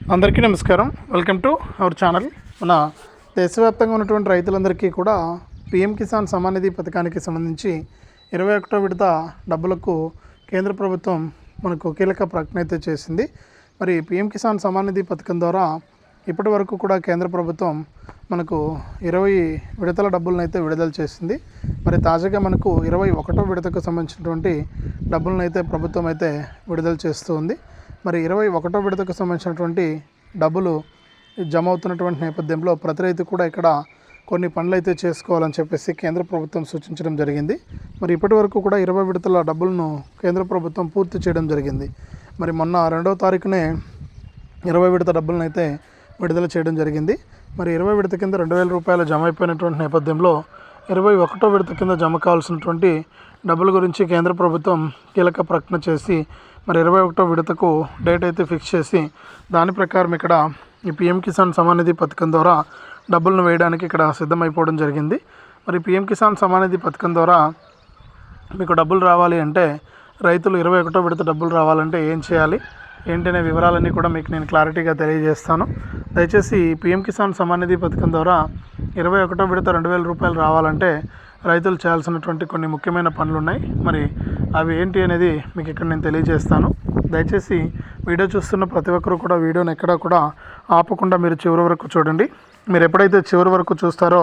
అందరికీ నమస్కారం. Welcome to our channel మన దేశవ్యాప్తంగా ఉన్నటువంటి రైతులందరికీ కూడా పిఎం కిసాన్ సమాన్ నిధి పథకానికి సంబంధించి ఇరవై ఒకటో విడత డబ్బులకు కేంద్ర ప్రభుత్వం మనకు కీలక ప్రకటన అయితే చేసింది. మరి పిఎం కిసాన్ సమాన్ నిధి పథకం ద్వారా ఇప్పటి వరకు కూడా కేంద్ర ప్రభుత్వం మనకు ఇరవై విడతల డబ్బులను అయితే విడుదల చేసింది. మరి తాజాగా మనకు ఇరవై ఒకటో విడతకు సంబంధించినటువంటి డబ్బులను అయితే ప్రభుత్వం అయితే విడుదల చేస్తూ ఉంది మరి ఇరవై ఒకటో విడతకు సంబంధించినటువంటి డబ్బులు జమ అవుతున్నటువంటి నేపథ్యంలో ప్రతి రైతు కూడా ఇక్కడ కొన్ని పనులు అయితే చేసుకోవాలని చెప్పేసి కేంద్ర ప్రభుత్వం సూచించడం జరిగింది. మరి ఇప్పటి వరకు కూడా ఇరవై విడతల డబ్బులను కేంద్ర ప్రభుత్వం పూర్తి చేయడం జరిగింది. మరి మొన్న రెండవ తారీఖునే ఇరవై విడత డబ్బులను అయితే విడుదల చేయడం జరిగింది. మరి ఇరవై విడత కింద రెండు వేల రూపాయలు జమ అయిపోయినటువంటి నేపథ్యంలో ఇరవై ఒకటో విడత కింద జమ కావాల్సినటువంటి డబ్బుల గురించి కేంద్ర ప్రభుత్వం కీలక ప్రకటన చేసి మరి ఇరవై ఒకటో విడతకు డేట్ అయితే ఫిక్స్ చేసి దాని ప్రకారం ఇక్కడ ఈ పిఎం కిసాన్ సమానిధి పథకం ద్వారా డబ్బులను వేయడానికి ఇక్కడ సిద్ధమైపోవడం జరిగింది. మరి పిఎం కిసాన్ సమానిధి పథకం ద్వారా మీకు డబ్బులు రావాలి అంటే రైతులు ఇరవై ఒకటో విడత డబ్బులు రావాలంటే ఏం చేయాలి? ఏంటనే వివరాలన్నీ కూడా మీకు నేను క్లారిటీగా తెలియజేస్తాను. దయచేసి పిఎం కిసాన్ సమానిధి పథకం ద్వారా ఇరవై ఒకటో విడత రెండు వేల రూపాయలు రావాలంటే రైతులు చేయాల్సినటువంటి కొన్ని ముఖ్యమైన పనులు ఉన్నాయి మరి అవి ఏంటి అనేది మీకు ఇక్కడ నేను తెలియజేస్తాను. దయచేసి వీడియో చూస్తున్న ప్రతి ఒక్కరు కూడా వీడియోని ఎక్కడా కూడా ఆపకుండా మీరు చివరి వరకు చూడండి. మీరు ఎప్పుడైతే చివరి వరకు చూస్తారో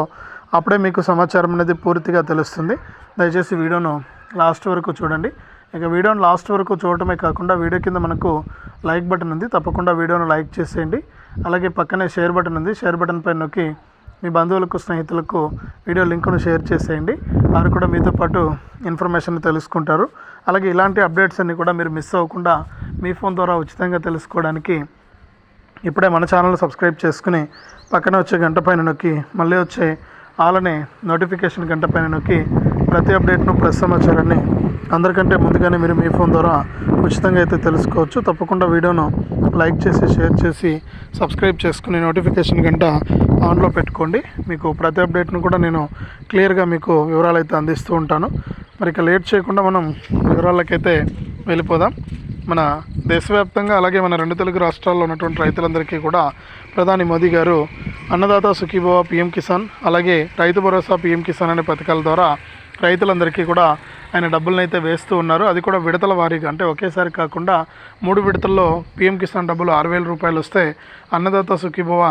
అప్పుడే మీకు సమాచారం అనేది పూర్తిగా తెలుస్తుంది. దయచేసి వీడియోను లాస్ట్ వరకు చూడండి. ఇక వీడియోను లాస్ట్ వరకు చూడటమే కాకుండా వీడియో కింద మనకు లైక్ బటన్ ఉంది. తప్పకుండా వీడియోను లైక్ చేసేయండి. అలాగే పక్కనే షేర్ బటన్ ఉంది. షేర్ బటన్ పై నొక్కి మీ బంధువులకు స్నేహితులకు వీడియో లింకును షేర్ చేసేయండి. వారు కూడా మీతో పాటు ఇన్ఫర్మేషన్ తెలుసుకుంటారు. అలాగే ఇలాంటి అప్డేట్స్ అన్ని కూడా మీరు మిస్ అవ్వకుండా మీ ఫోన్ ద్వారా ఉచితంగా తెలుసుకోవడానికి ఇప్పుడే మన ఛానల్ సబ్స్క్రైబ్ చేసుకుని పక్కన వచ్చే గంట పైన నొక్కి మళ్ళీ వచ్చే అలానే నోటిఫికేషన్ గంట పైన నొక్కి ప్రతి అప్డేట్ను ప్రెస్ సమాచారాన్ని అందరికంటే ముందుగానే మీరు మీ ఫోన్ ద్వారా ఉచితంగా అయితే తెలుసుకోవచ్చు. తప్పకుండా వీడియోను లైక్ చేసి షేర్ చేసి సబ్స్క్రైబ్ చేసుకుని నోటిఫికేషన్ గంట ఆన్లో పెట్టుకోండి. మీకు ప్రతి అప్డేట్ను కూడా నేను క్లియర్గా మీకు వివరాలు అయితే అందిస్తూ ఉంటాను. మరి ఇక లేట్ చేయకుండా మనం వివరాలకైతే వెళ్ళిపోదాం. మన దేశవ్యాప్తంగా అలాగే మన రెండు తెలుగు రాష్ట్రాల్లో ఉన్నటువంటి రైతులందరికీ కూడా ప్రధాని మోదీ గారు అన్నదాత సుఖీభవ పిఎం కిసాన్ అలాగే రైతు భరోసా పిఎం కిసాన్ అనే పథకాల ద్వారా రైతులందరికీ కూడా ఆయన డబ్బులను అయితే వేస్తూ ఉన్నారు. అది కూడా విడతల వారీగా అంటే ఒకేసారి కాకుండా మూడు విడతల్లో పిఎం కిసాన్ డబ్బులు ఆరు వేల రూపాయలు వస్తే అన్నదాత సుఖీభవ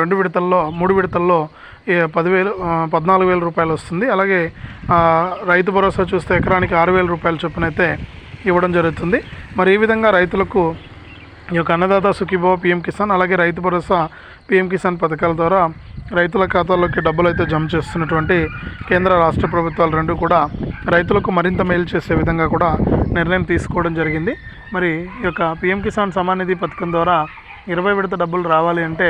రెండు విడతల్లో మూడు విడతల్లో ఏ పదివేలు పద్నాలుగు వేల రూపాయలు వస్తుంది. అలాగే రైతు భరోసా చూస్తే ఎకరానికి ఆరు వేల రూపాయల చొప్పున అయితే ఇవ్వడం జరుగుతుంది. మరి ఈ విధంగా రైతులకు ఈ యొక్క అన్నదాత సుఖీభవ పిఎం కిసాన్ అలాగే రైతు భరోసా పిఎం కిసాన్ పథకాల ద్వారా రైతుల ఖాతాల్లోకి డబ్బులు అయితే జమ చేస్తున్నటువంటి కేంద్ర రాష్ట్ర ప్రభుత్వాలు రెండు కూడా రైతులకు మరింత మేలు చేసే విధంగా కూడా నిర్ణయం తీసుకోవడం జరిగింది. మరి ఈ యొక్క పిఎం కిసాన్ సమానిధి పథకం ద్వారా ఇరవై విడత డబ్బులు రావాలి అంటే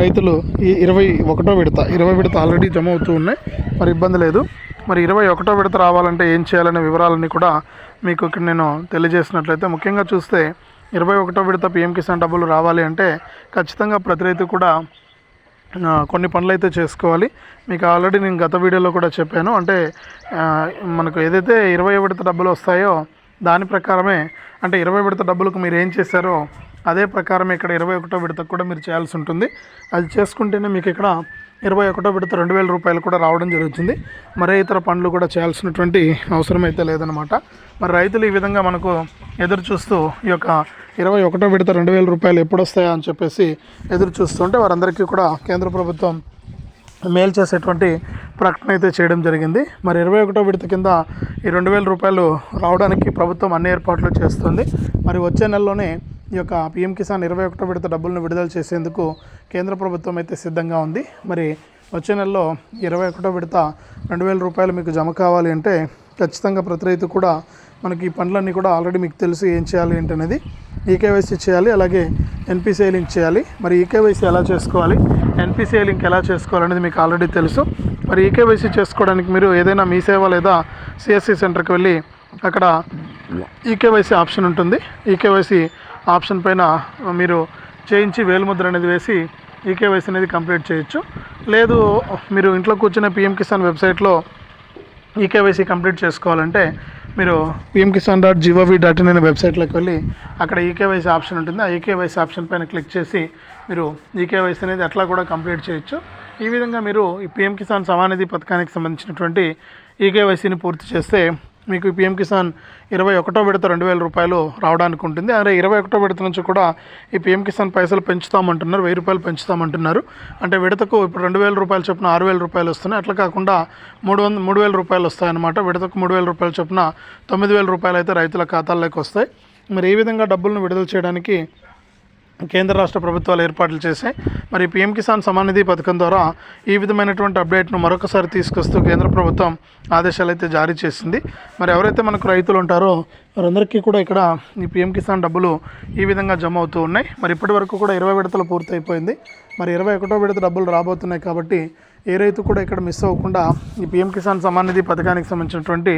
రైతులు ఈ ఇరవై ఒకటో విడత ఇరవై విడత ఆల్రెడీ జమ అవుతూ ఉన్నాయి. మరి ఇబ్బంది లేదు. మరి ఇరవై ఒకటో విడత రావాలంటే ఏం చేయాలనే వివరాలన్నీ కూడా మీకు ఇక్కడ నేను తెలియజేసినట్లయితే ముఖ్యంగా చూస్తే ఇరవై ఒకటో విడత పిఎం కిసాన్ డబ్బులు రావాలి అంటే ఖచ్చితంగా ప్రతి రైతు కూడా కొన్ని పనులు అయితే చేసుకోవాలి. మీకు ఆల్రెడీ నేను గత వీడియోలో కూడా చెప్పాను అంటే మనకు ఏదైతే ఇరవై విడత డబ్బులు వస్తాయో దాని ప్రకారమే అంటే ఇరవై విడత డబ్బులకు మీరు ఏం చేశారో అదే ప్రకారం ఇక్కడ ఇరవై ఒకటో విడతకు కూడా మీరు చేయాల్సి ఉంటుంది. అది చేసుకుంటేనే మీకు ఇక్కడ ఇరవై ఒకటో విడత రెండు వేల రూపాయలు కూడా రావడం జరుగుతుంది. మరే ఇతర పనులు కూడా చేయాల్సినటువంటి అవసరం అయితే లేదనమాట మరి రైతులు ఈ విధంగా మనకు ఎదురు చూస్తూ ఈ యొక్క ఇరవై ఒకటో విడత రెండు వేల రూపాయలు ఎప్పుడు వస్తాయా అని చెప్పేసి ఎదురు చూస్తుంటే వారందరికీ కూడా కేంద్ర ప్రభుత్వం మేలు చేసేటువంటి ప్రకటన అయితే చేయడం జరిగింది. మరి ఇరవై ఒకటో విడత కింద ఈ రెండు వేల రూపాయలు రావడానికి ప్రభుత్వం అన్ని ఏర్పాట్లు చేస్తుంది. మరి వచ్చే నెలలోనే ఈ యొక్క పిఎం కిసాన్ ఇరవై ఒకటో విడత డబ్బులను విడుదల చేసేందుకు కేంద్ర ప్రభుత్వం అయితే సిద్ధంగా ఉంది. మరి వచ్చే నెలలో ఇరవై ఒకటో విడత రెండు వేల రూపాయలు మీకు జమ కావాలి అంటే ఖచ్చితంగా ప్రతి రైతు కూడా మనకి ఈ పనులన్నీ కూడా ఆల్రెడీ మీకు తెలుసు ఏం చేయాలి ఏంటనేది. ఈకేవైసీ చేయాలి అలాగే ఎన్పిసిఐ లింక్ చేయాలి. మరి ఈకేవైసీ ఎలా చేసుకోవాలి ఎన్పిసిఐ లింక్ ఎలా చేసుకోవాలనేది మీకు ఆల్రెడీ తెలుసు. మరి ఈకేవైసీ చేసుకోవడానికి మీరు ఏదైనా మీ సేవ లేదా సిఎస్సి సెంటర్కి వెళ్ళి అక్కడ ఈకేవైసీ ఆప్షన్ ఉంటుంది. ఈకేవైసీ ఆప్షన్ పైన మీరు చేయించి వేలుముద్ర అనేది వేసి ఈకేవైసీ అనేది కంప్లీట్ చేయొచ్చు. లేదు మీరు ఇంట్లో కూర్చున్న పిఎం కిసాన్ వెబ్సైట్లో ఈకేవైసీ కంప్లీట్ చేసుకోవాలంటే మీరు PM Kisan dot G O V dot in అనే వెబ్సైట్లోకి వెళ్ళి అక్కడ ఈకేవైసీ ఆప్షన్ ఉంటుంది. ఆ ఈకేవైసీ ఆప్షన్ పైన క్లిక్ చేసి మీరు ఈకేవైసీ అనేది అట్లా కూడా కంప్లీట్ చేయొచ్చు. ఈ విధంగా మీరు ఈ పిఎం కిసాన్ సమానిధి పథకానికి సంబంధించినటువంటి ఈకేవైసీని పూర్తి చేస్తే మీకు పిఎం కిసాన్ ఇరవై ఒకటో విడత రెండు వేల రూపాయలు రావడానికి ఉంటుంది. అదే ఇరవై ఒకటో విడత నుంచి కూడా ఈ పిఎం కిసాన్ పైసలు పెంచుతామంటున్నారు వెయ్యి రూపాయలు పెంచుతామంటున్నారు. అంటే విడతకు ఇప్పుడు రెండు వేల రూపాయలు చొప్పున ఆరు వేల రూపాయలు వస్తున్నాయి. అట్లా కాకుండా మూడు వంద మూడు వేల రూపాయలు వస్తాయన్నమాట. విడతకు మూడు వేల రూపాయలు చొప్పున తొమ్మిది వేల రూపాయలు అయితే రైతుల ఖాతాల్లోకి వస్తాయి. మరి ఏ విధంగా డబ్బులను విడుదల చేయడానికి కేంద్ర రాష్ట్ర ప్రభుత్వాలు ఏర్పాట్లు చేశాయి. మరి పీఎం కిసాన్ సమానిధి పథకం ద్వారా ఈ విధమైనటువంటి అప్డేట్ను మరొకసారి తీసుకొస్తూ కేంద్ర ప్రభుత్వం ఆదేశాలు అయితే జారీ చేసింది. మరి ఎవరైతే మనకు రైతులు ఉంటారో వారందరికీ కూడా ఇక్కడ ఈ పీఎం కిసాన్ డబ్బులు ఈ విధంగా జమ అవుతూ ఉన్నాయి. మరి ఇప్పటి వరకు కూడా ఇరవై విడతలు పూర్తయిపోయింది. మరి ఇరవై ఒకటో విడత డబ్బులు రాబోతున్నాయి కాబట్టి ఏ రైతు కూడా ఇక్కడ మిస్ అవ్వకుండా ఈ పీఎం కిసాన్ సమాన్ నిధి పథకానికి సంబంధించినటువంటి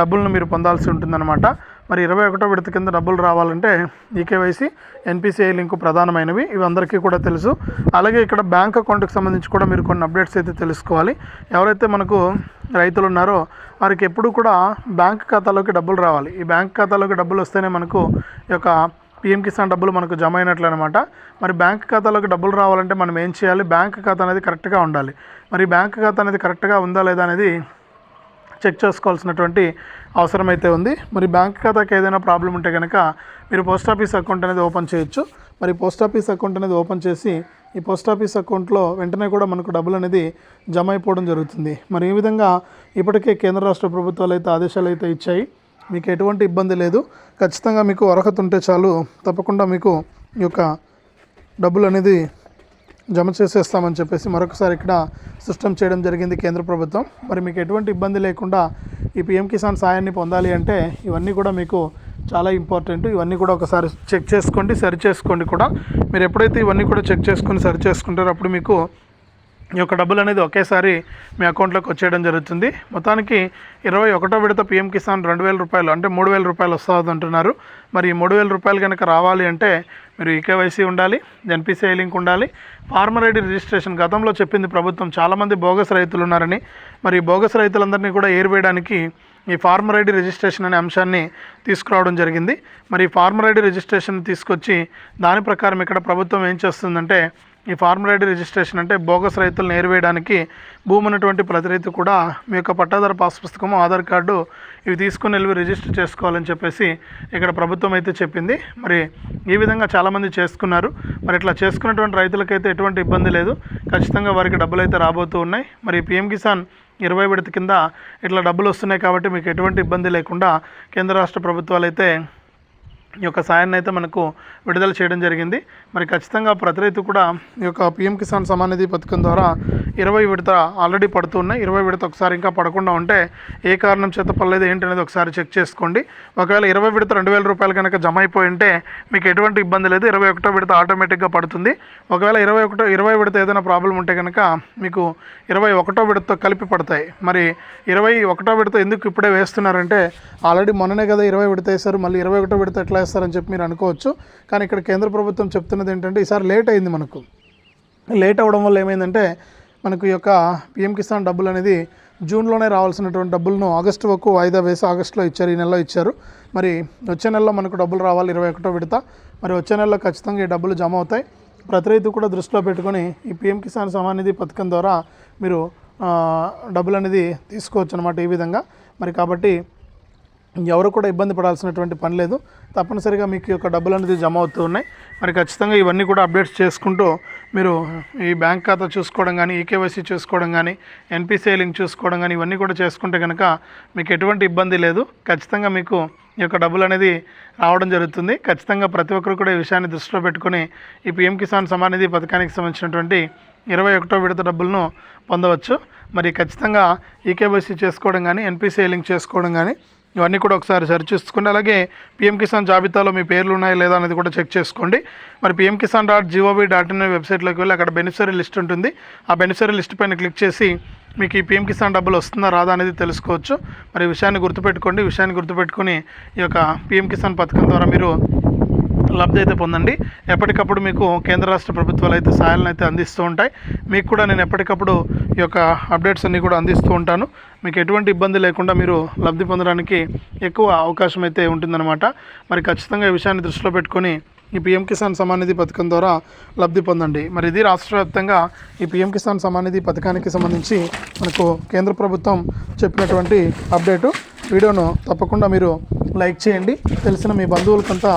డబ్బులను మీరు పొందాల్సి ఉంటుందన్నమాట. మరి ఇరవై ఒకటో విడత కింద డబ్బులు రావాలంటే ఈకేవైసీ ఎన్పిసిఐ లింకు ప్రధానమైనవి ఇవి అందరికీ కూడా తెలుసు. అలాగే ఇక్కడ బ్యాంక్ అకౌంట్కి సంబంధించి కూడా మీరు కొన్ని అప్డేట్స్ అయితే తెలుసుకోవాలి. ఎవరైతే మనకు రైతులు ఉన్నారో వారికి ఎప్పుడు కూడా బ్యాంక్ ఖాతాలోకి డబ్బులు రావాలి. ఈ బ్యాంక్ ఖాతాలోకి డబ్బులు వస్తేనే మనకు ఈ యొక్క పిఎం కిసాన్ డబ్బులు మనకు జమ అయినట్లు అనమాట మరి బ్యాంక్ ఖాతాలోకి డబ్బులు రావాలంటే మనం ఏం చేయాలి? బ్యాంక్ ఖాతా అనేది కరెక్ట్గా ఉండాలి. మరి బ్యాంక్ ఖాతా అనేది కరెక్ట్గా ఉందా లేదా అనేది చెక్ చేసుకోవాల్సినటువంటి అవసరం అయితే ఉంది. మరి బ్యాంక్ ఖాతాకి ఏదైనా ప్రాబ్లం ఉంటే కనుక మీరు పోస్ట్ ఆఫీస్ అకౌంట్ అనేది ఓపెన్ చేయొచ్చు. మరి పోస్ట్ ఆఫీస్ అకౌంట్ అనేది ఓపెన్ చేసి ఈ పోస్ట్ ఆఫీస్ అకౌంట్లో వెంటనే కూడా మనకు డబ్బులు అనేది జమ అయిపోవడం జరుగుతుంది. మరి ఈ విధంగా ఇప్పటికే కేంద్ర రాష్ట్ర ప్రభుత్వాలు అయితే ఆదేశాలు అయితే ఇచ్చాయి. మీకు ఎటువంటి ఇబ్బంది లేదు. ఖచ్చితంగా మీకు అర్హత ఉంటే చాలు. తప్పకుండా మీకు ఈ యొక్క డబ్బులు అనేది జమ చేసేస్తామని చెప్పేసి మరొకసారి ఇక్కడ సిస్టమ్ చేయడం జరిగింది కేంద్ర ప్రభుత్వం. మరి మీకు ఎటువంటి ఇబ్బంది లేకుండా ఈ పిఎం కిసాన్ సాయాన్ని పొందాలి అంటే ఇవన్నీ కూడా మీకు చాలా ఇంపార్టెంట్. ఇవన్నీ కూడా ఒకసారి చెక్ చేసుకోండి సరి చేసుకోండి కూడా. మీరు ఎప్పుడైతే ఇవన్నీ కూడా చెక్ చేసుకొని సరి చేసుకుంటారో అప్పుడు మీకు ఈ యొక్క డబ్బులు అనేది ఒకేసారి మీ అకౌంట్లోకి వచ్చేయడం జరుగుతుంది. మొత్తానికి ఇరవై ఒకటో విడత పిఎం కిసాన్ రెండు వేల రూపాయలు అంటే మూడు వేల రూపాయలు వస్తుంది అంటున్నారు. మరి ఈ మూడు వేల రూపాయలు కనుక రావాలి అంటే మీరు ఈకేవైసీ ఉండాలి ఎన్పిసిఐ లింక్ ఉండాలి. ఫార్మర్ ఐడి రిజిస్ట్రేషన్ గతంలో చెప్పింది ప్రభుత్వం. చాలామంది బోగస్ రైతులు ఉన్నారని. మరి బోగస్ రైతులందరినీ కూడా ఏరివేయడానికి ఈ ఫార్మర్ ఐడి రిజిస్ట్రేషన్ అనే అంశాన్ని తీసుకురావడం జరిగింది. మరి ఫార్మర్ ఐడి రిజిస్ట్రేషన్ తీసుకొచ్చి దాని ప్రకారం ఇక్కడ ప్రభుత్వం ఏం చేస్తుందంటే ఈ ఫార్మర్ ఐడి రిజిస్ట్రేషన్ అంటే బోగస్ రైతులను ఏరివేయడానికి భూమి ఉన్నటువంటి ప్రతి రైతు కూడా మీ యొక్క పట్టాదారు పాస్ పుస్తకము ఆధార్ కార్డు ఇవి తీసుకుని వెళ్ళి రిజిస్టర్ చేసుకోవాలని చెప్పేసి ఇక్కడ ప్రభుత్వం అయితే చెప్పింది. మరి ఈ విధంగా చాలామంది చేసుకున్నారు మరి ఇట్లా చేసుకున్నటువంటి రైతులకైతే ఎటువంటి ఇబ్బంది లేదు. ఖచ్చితంగా వారికి డబ్బులు అయితే రాబోతూ ఉన్నాయి. మరి పిఎం కిసాన్ ఇరవై విడత కింద ఇట్లా డబ్బులు వస్తున్నాయి కాబట్టి మీకు ఎటువంటి ఇబ్బంది లేకుండా కేంద్ర రాష్ట్ర ప్రభుత్వాలు అయితే ఈ యొక్క సాయాన్ని అయితే మనకు విడుదల చేయడం జరిగింది. మరి ఖచ్చితంగా ప్రతి రైతు కూడా ఈ యొక్క పిఎం కిసాన్ సమాన్ నిధి పథకం ద్వారా ఇరవై విడత ఆల్రెడీ పడుతున్నాయి. ఇరవై విడత ఒకసారి ఇంకా పడకుండా ఉంటే ఏ కారణం చేత పడలేదు ఏంటనేది ఒకసారి చెక్ చేసుకోండి. ఒకవేళ ఇరవై విడత రెండు వేల రూపాయలు కనుక జమ అయిపోయి ఉంటే మీకు ఎటువంటి ఇబ్బంది లేదు. ఇరవై ఒకటో విడత ఆటోమేటిక్గా పడుతుంది. ఒకవేళ ఇరవై ఒకటో ఇరవై విడత ఏదైనా ప్రాబ్లం ఉంటే కనుక మీకు ఇరవై ఒకటో విడతతో కలిపి పడతాయి. మరి ఇరవై ఒకటో విడత ఎందుకు ఇప్పుడే వేస్తున్నారంటే ఆల్రెడీ మొన్ననే కదా ఇరవై విడత వేశారు. మళ్ళీ ఇరవై ఒకటో విడత ఎట్లా వేస్తారని చెప్పి మీరు అనుకోవచ్చు. కానీ ఇక్కడ కేంద్ర ప్రభుత్వం చెప్తున్నది ఏంటంటే ఈసారి లేట్ అయింది మనకు. లేట్ అవ్వడం వల్ల ఏమైందంటే మనకు ఈ యొక్క పిఎం కిసాన్ డబ్బులు అనేది జూన్లోనే రావాల్సినటువంటి డబ్బులను ఆగస్టు వరకు వాయిదా వేసి ఆగస్టులో ఇచ్చారు ఈ నెలలో ఇచ్చారు. మరి వచ్చే నెలలో మనకు డబ్బులు రావాలి ఇరవై ఒకటో విడత. మరి వచ్చే నెలలో ఖచ్చితంగా ఈ డబ్బులు జమ అవుతాయి. ప్రతి రైతు కూడా దృష్టిలో పెట్టుకొని ఈ పిఎం కిసాన్ సమాన్ నిధి పథకం ద్వారా మీరు డబ్బులు అనేది తీసుకోవచ్చు అనమాట ఈ విధంగా. మరి కాబట్టి ఎవరు కూడా ఇబ్బంది పడాల్సినటువంటి పని లేదు. తప్పనిసరిగా మీకు యొక్క డబ్బులు అనేది జమ అవుతూ ఉన్నాయి. మరి ఖచ్చితంగా ఇవన్నీ కూడా అప్డేట్స్ చేసుకుంటూ మీరు ఈ బ్యాంక్ ఖాతా చూసుకోవడం కానీ ఈకేవైసీ చూసుకోవడం కానీ ఎన్పిసిఐ లింక్ చూసుకోవడం కానీ ఇవన్నీ కూడా చేసుకుంటే కనుక మీకు ఎటువంటి ఇబ్బంది లేదు. ఖచ్చితంగా మీకు ఈ యొక్క డబ్బులు అనేది రావడం జరుగుతుంది. ఖచ్చితంగా ప్రతి ఒక్కరు కూడా ఈ విషయాన్ని దృష్టిలో పెట్టుకుని ఈ పిఎం కిసాన్ సమానిధి పథకానికి సంబంధించినటువంటి ఇరవై ఒకటో విడత డబ్బులను పొందవచ్చు. మరి ఖచ్చితంగా ఈకేవైసీ చేసుకోవడం కానీ ఎన్పిసిఐ లింక్ చేసుకోవడం కానీ ఇవన్నీ కూడా ఒకసారి సరి చూసుకోండి అలాగే పిఎం కిసాన్ జాబితాలో మీ పేర్లు ఉన్నాయా లేదా అనేది కూడా చెక్ చేసుకోండి. మరి PM Kisan dot GOV dot in వెబ్సైట్లోకి వెళ్ళి అక్కడ బెనిఫిషరీ లిస్ట్ ఉంటుంది. ఆ బెనిఫిషరీ లిస్ట్ పైన క్లిక్ చేసి మీకు ఈ పిఎం కిసాన్ డబ్బులు వస్తుందా రాదా అనేది తెలుసుకోవచ్చు. మరి విషయాన్ని గుర్తుపెట్టుకోండి. విషయాన్ని గుర్తుపెట్టుకొని ఈ యొక్క పిఎం కిసాన్ పథకం ద్వారా మీరు లబ్ధి అయితే పొందండి. ఎప్పటికప్పుడు మీకు కేంద్ర రాష్ట్ర ప్రభుత్వాలు అయితే సహాయాలను అయితే అందిస్తూ ఉంటాయి. మీకు కూడా నేను ఎప్పటికప్పుడు ఈ యొక్క అప్డేట్స్ అన్నీ కూడా అందిస్తూ ఉంటాను. మీకు ఎటువంటి ఇబ్బంది లేకుండా మీరు లబ్ధి పొందడానికి ఎక్కువ అవకాశం అయితే ఉంటుందన్నమాట. మరి ఖచ్చితంగా ఈ విషయాన్ని దృష్టిలో పెట్టుకొని ఈ పిఎం కిసాన్ సమాన్ నిధి పథకం ద్వారా లబ్ధి పొందండి. మరి ఇది రాష్ట్ర వ్యాప్తంగా ఈ పిఎం కిసాన్ సమాన్ నిధి పథకానికి సంబంధించి మనకు కేంద్ర ప్రభుత్వం చెప్పినటువంటి అప్డేటు. వీడియోను తప్పకుండా మీరు లైక్ చేయండి. తెలిసిన మీ బంధువులకంతా